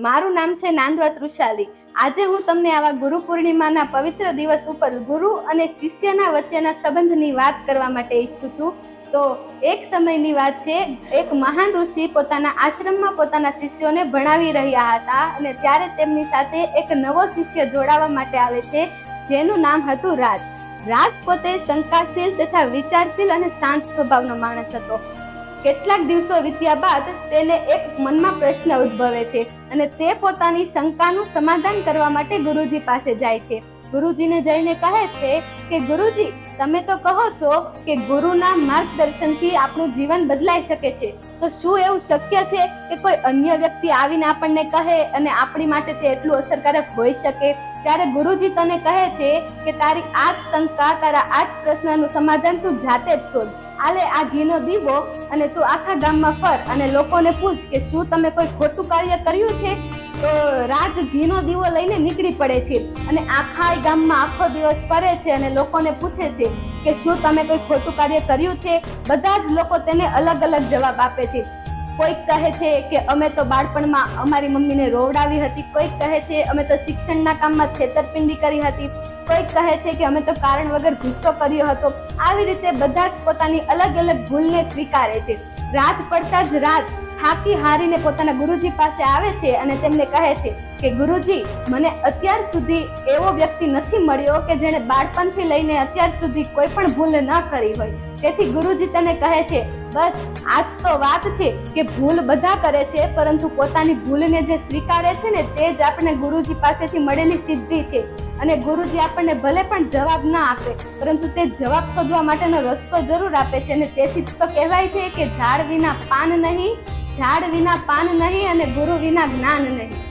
મારું નામ છે નાંદવા તૃષાલી. આજે હું તમને આવા ગુરુ પૂર્ણિમાના પવિત્ર દિવસ ઉપર ગુરુ અને શિષ્યના વચ્ચેના સંબંધની વાત કરવા માટે ઈચ્છું છું. તો એક સમયની વાત છે, એક મહાન ઋષિ પોતાના આશ્રમમાં પોતાના શિષ્યોને ભણાવી રહ્યા હતા અને ત્યારે તેમની સાથે એક નવો શિષ્ય જોડાવા માટે આવે છે, જેનું નામ હતું રાજ. રાજ પોતે શંકાશીલ તથા વિચારશીલ અને શાંત સ્વભાવનો માણસ હતો. કેટલાક દિવસો વીત્યા બાદ તેને એક મનમાં પ્રશ્ન ઉદ્ભવે છે અને તે પોતાની શંકાનું સમાધાન કરવા માટે ગુરુજી પાસે જાય છે. ગુરુજીને જઈને કહે છે કે, ગુરુજી, તમે તો કહો છો કે ગુરુના માર્ગદર્શનથી આપણું જીવન બદલાઈ શકે છે. તો શું એવું શક્ય છે કે કોઈ અન્ય વ્યક્તિ આવીને આપણને કહે અને આપણી માટે તે એટલું અસરકારક હોઈ શકે? ત્યારે ગુરુજી તને કહે છે કે, તારી આ જ શંકા, તારા આ જ પ્રશ્નનું સમાધાન તું જાતે જ શોધ. આલે આ ઘીનો દીવો અને તું આખા ગામમાં ફર અને લોકોને પૂછ કે શું તમે કોઈ ખોટું કાર્ય કર્યું છે? તો રાજ ઘીનો દીવો લઈને નીકળી પડે છે અને આખા ગામમાં આખો દિવસ ફરે છે અને લોકોને પૂછે છે કે શું તમે કોઈ ખોટું કાર્ય કર્યું છે? બધા જ લોકો તેને અલગ અલગ જવાબ આપે છે. કોઈક કહે છે કે અમે તો બાળપણમાં અમારી મમ્મીને રોવડાવી હતી, કોઈક કહે છે અમે તો શિક્ષણના કામમાં છેતરપિંડી કરી હતી, કોઈક કહે છે કે અમે તો કારણ વગર ગુસ્સો કર્યો હતો. આવી રીતે બધા જ પોતાની અલગ અલગ ભૂલને સ્વીકારે છે. રાત પડતા જ રાત થાકી હારીને પોતાના ગુરુજી પાસે આવે છે અને તેમને કહે છે કે, ગુરુજી, મને અત્યાર સુધી એવો વ્યક્તિ નથી મળ્યો કે જેણે બાળપણથી લઈને અત્યાર સુધી કોઈ પણ ભૂલ ન કરી હોય. તેથી ગુરુજી તને કહે છે, બસ, આજ તો વાત છે કે ભૂલ બધા કરે છે, પરંતુ પોતાની ભૂલને જે સ્વીકારે છે ને તે જ આપણે ગુરુજી પાસેથી મળેલી સિદ્ધિ છે. અને ગુરુજી આપણને ભલે પણ જવાબ ના આપે, પરંતુ તે જવાબ શોધવા માટેનો રસ્તો જરૂર આપે છે અને તેથી જ તો કહેવાય છે કે, ઝાડ વિના પાન નહીં ઝાડ વિના પાન નહીં અને ગુરુ વિના જ્ઞાન નહીં.